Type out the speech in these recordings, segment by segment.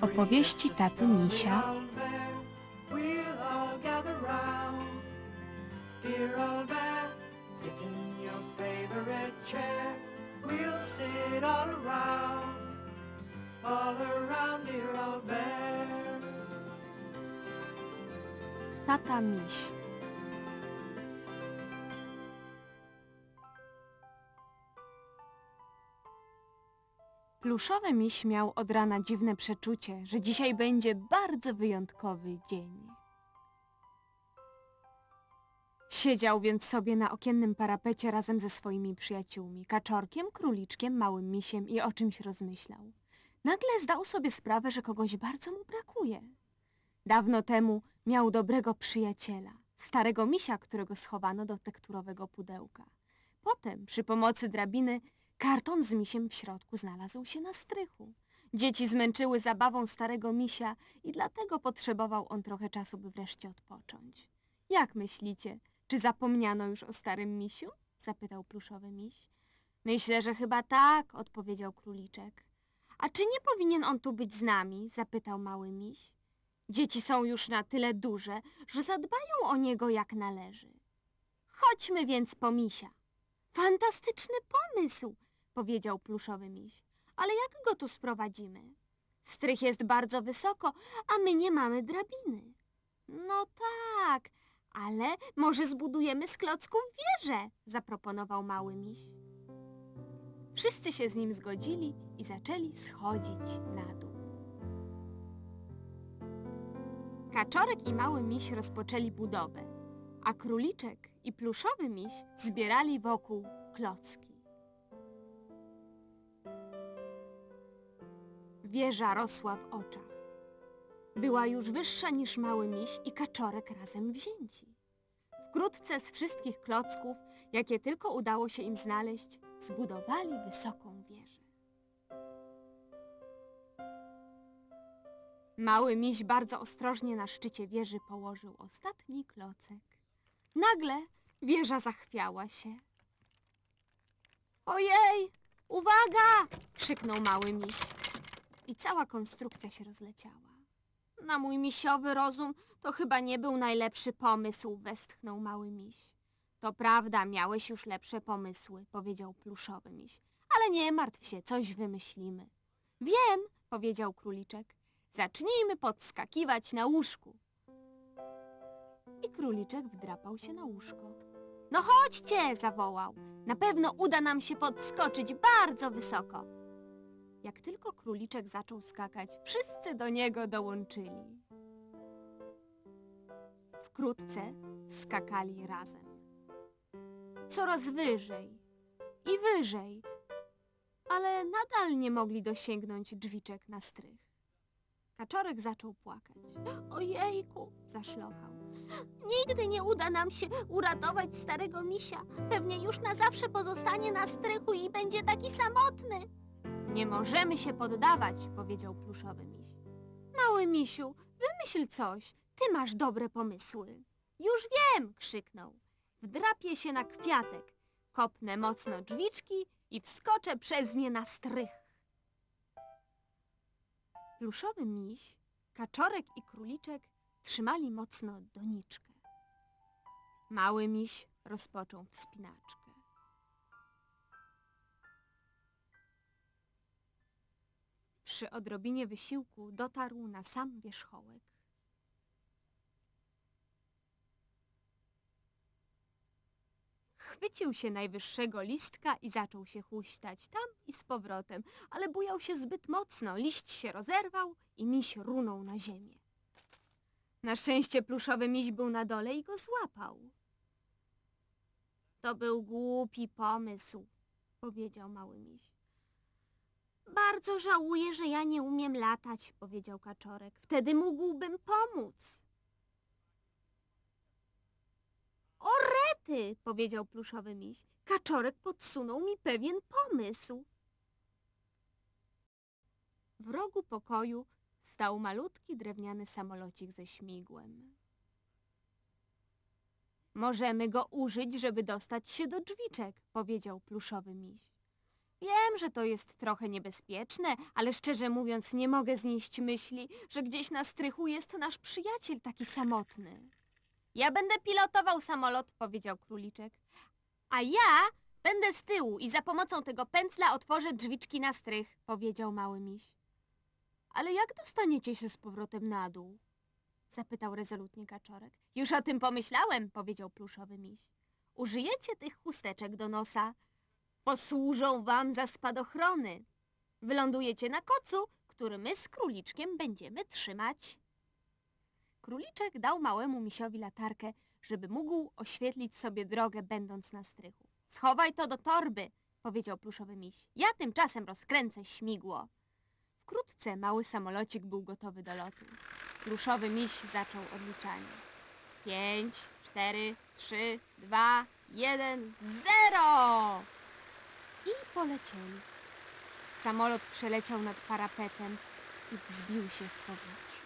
Opowieści taty Misia. We'll all Pluszowy miś miał od rana dziwne przeczucie, że dzisiaj będzie bardzo wyjątkowy dzień. Siedział więc sobie na okiennym parapecie razem ze swoimi przyjaciółmi, kaczorkiem, króliczkiem, małym misiem i o czymś rozmyślał. Nagle zdał sobie sprawę, że kogoś bardzo mu brakuje. Dawno temu miał dobrego przyjaciela, starego misia, którego schowano do tekturowego pudełka. Potem, przy pomocy drabiny, karton z misiem w środku znalazł się na strychu. Dzieci zmęczyły zabawą starego misia i dlatego potrzebował on trochę czasu, by wreszcie odpocząć. Jak myślicie, czy zapomniano już o starym misiu? zapytał pluszowy miś. Myślę, że chyba tak, odpowiedział króliczek. A czy nie powinien on tu być z nami? zapytał mały miś. Dzieci są już na tyle duże, że zadbają o niego jak należy. Chodźmy więc po misia. Fantastyczny pomysł, powiedział pluszowy miś. Ale jak go tu sprowadzimy? Strych jest bardzo wysoko, a my nie mamy drabiny. No tak, ale może zbudujemy z klocków wieżę, zaproponował mały miś. Wszyscy się z nim zgodzili i zaczęli schodzić na dół. Kaczorek i mały miś rozpoczęli budowę, a króliczek i pluszowy miś zbierali wokół klocki. Wieża rosła w oczach. Była już wyższa niż mały miś i kaczorek razem wzięci. Wkrótce z wszystkich klocków, jakie tylko udało się im znaleźć, zbudowali wysoką wieżę. Mały miś bardzo ostrożnie na szczycie wieży położył ostatni klocek. Nagle wieża zachwiała się. Ojej! Uwaga! krzyknął mały miś. I cała konstrukcja się rozleciała. Na mój misiowy rozum to chyba nie był najlepszy pomysł, westchnął mały miś. To prawda, miałeś już lepsze pomysły, powiedział pluszowy miś. Ale nie martw się, coś wymyślimy. Wiem, powiedział króliczek. Zacznijmy podskakiwać na łóżku. I króliczek wdrapał się na łóżko. No chodźcie, zawołał. Na pewno uda nam się podskoczyć bardzo wysoko. Jak tylko króliczek zaczął skakać, wszyscy do niego dołączyli. Wkrótce skakali razem. Coraz wyżej i wyżej, ale nadal nie mogli dosięgnąć drzwiczek na strych. Kaczorek zaczął płakać. Ojejku, zaszlochał. Nigdy nie uda nam się uratować starego misia. Pewnie już na zawsze pozostanie na strychu i będzie taki samotny. Nie możemy się poddawać, powiedział pluszowy miś. Mały misiu, wymyśl coś. Ty masz dobre pomysły. Już wiem, krzyknął. Wdrapię się na kwiatek, kopnę mocno drzwiczki i wskoczę przez nie na strych. Pluszowy miś, kaczorek i króliczek trzymali mocno doniczkę. Mały miś rozpoczął wspinaczkę. Przy odrobinie wysiłku dotarł na sam wierzchołek. Chwycił się najwyższego listka i zaczął się huśtać tam i z powrotem, ale bujał się zbyt mocno, liść się rozerwał i miś runął na ziemię. Na szczęście pluszowy miś był na dole i go złapał. To był głupi pomysł, powiedział mały miś. Bardzo żałuję, że ja nie umiem latać, powiedział kaczorek. Wtedy mógłbym pomóc. O rety, powiedział pluszowy miś. Kaczorek podsunął mi pewien pomysł. W rogu pokoju stał malutki drewniany samolocik ze śmigłem. Możemy go użyć, żeby dostać się do drzwiczek, powiedział pluszowy miś. Wiem, że to jest trochę niebezpieczne, ale szczerze mówiąc nie mogę znieść myśli, że gdzieś na strychu jest nasz przyjaciel taki samotny. Ja będę pilotował samolot, powiedział króliczek. A ja będę z tyłu i za pomocą tego pędzla otworzę drzwiczki na strych, powiedział mały miś. Ale jak dostaniecie się z powrotem na dół? Zapytał rezolutnie kaczorek. Już o tym pomyślałem, powiedział pluszowy miś. Użyjecie tych chusteczek do nosa. Posłużą wam za spadochrony. Wylądujecie na kocu, który my z króliczkiem będziemy trzymać. Króliczek dał małemu misiowi latarkę, żeby mógł oświetlić sobie drogę, będąc na strychu. Schowaj to do torby, powiedział pluszowy miś. Ja tymczasem rozkręcę śmigło. Wkrótce mały samolocik był gotowy do lotu. Pluszowy miś zaczął odliczanie. Pięć, cztery, trzy, dwa, jeden, zero! Polecieli. Samolot przeleciał nad parapetem i wzbił się w powietrze.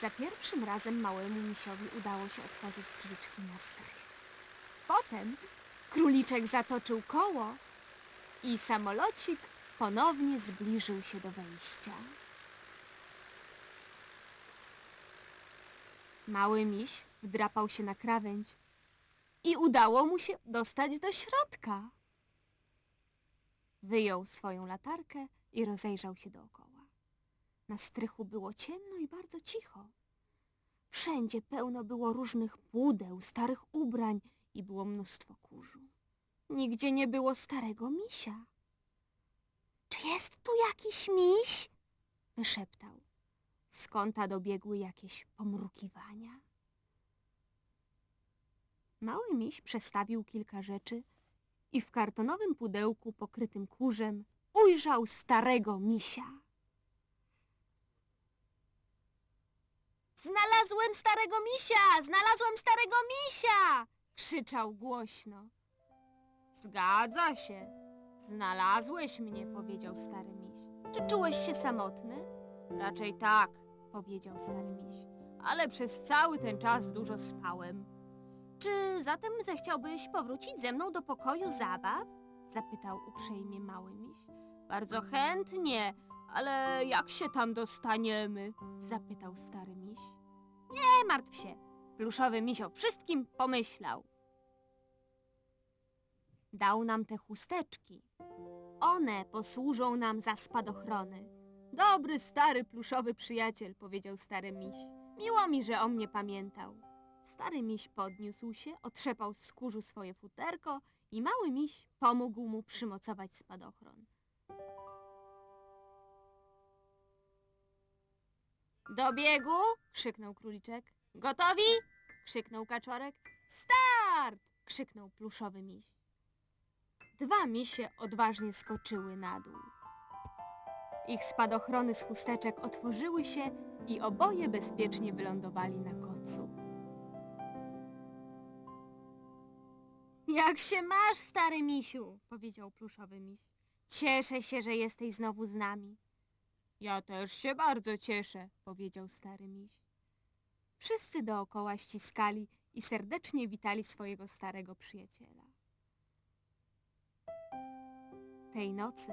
Za pierwszym razem małemu misiowi udało się otworzyć drzwiczki na strych. Potem króliczek zatoczył koło i samolocik ponownie zbliżył się do wejścia. Mały miś wdrapał się na krawędź i udało mu się dostać do środka. Wyjął swoją latarkę i rozejrzał się dookoła. Na strychu było ciemno i bardzo cicho. Wszędzie pełno było różnych pudeł, starych ubrań i było mnóstwo kurzu. Nigdzie nie było starego misia. Czy jest tu jakiś miś? wyszeptał. Kąta dobiegły jakieś pomrukiwania. Mały miś przestawił kilka rzeczy i w kartonowym pudełku pokrytym kurzem ujrzał starego misia. Znalazłem starego misia! Znalazłem starego misia! krzyczał głośno. Zgadza się. Znalazłeś mnie, powiedział stary miś. Czy czułeś się samotny? Raczej tak, powiedział stary miś. Ale przez cały ten czas dużo spałem. Czy zatem zechciałbyś powrócić ze mną do pokoju zabaw? Zapytał uprzejmie mały miś. Bardzo chętnie, ale jak się tam dostaniemy? Zapytał stary miś. Nie martw się, pluszowy miś o wszystkim pomyślał. Dał nam te chusteczki. One posłużą nam za spadochrony. Dobry, stary, pluszowy przyjaciel, powiedział stary miś. Miło mi, że o mnie pamiętał. Stary miś podniósł się, otrzepał z kurzu swoje futerko i mały miś pomógł mu przymocować spadochron. Do biegu! krzyknął króliczek. Gotowi? krzyknął kaczorek. Start! krzyknął pluszowy miś. Dwa misie odważnie skoczyły na dół. Ich spadochrony z chusteczek otworzyły się i oboje bezpiecznie wylądowali na kocu. Jak się masz, stary misiu? powiedział pluszowy miś. Cieszę się, że jesteś znowu z nami. Ja też się bardzo cieszę, powiedział stary miś. Wszyscy dookoła ściskali i serdecznie witali swojego starego przyjaciela. Tej nocy,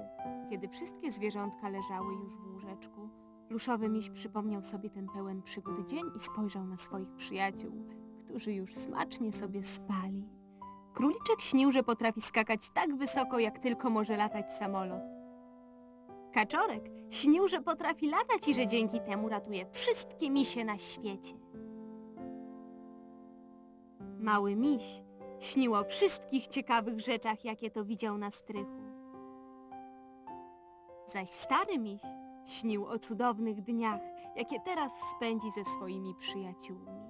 kiedy wszystkie zwierzątka leżały już w łóżeczku, pluszowy miś przypomniał sobie ten pełen przygód dzień i spojrzał na swoich przyjaciół, którzy już smacznie sobie spali. Króliczek śnił, że potrafi skakać tak wysoko, jak tylko może latać samolot. Kaczorek śnił, że potrafi latać i że dzięki temu ratuje wszystkie misie na świecie. Mały miś śnił o wszystkich ciekawych rzeczach, jakie to widział na strychu. Zaś stary miś śnił o cudownych dniach, jakie teraz spędzi ze swoimi przyjaciółmi.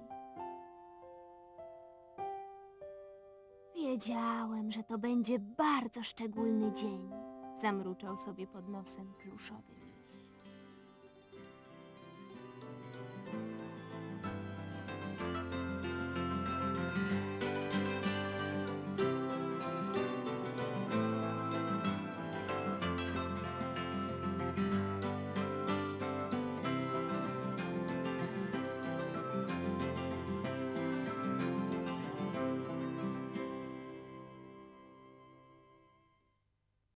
Wiedziałem, że to będzie bardzo szczególny dzień, zamruczał sobie pod nosem pluszowy miś.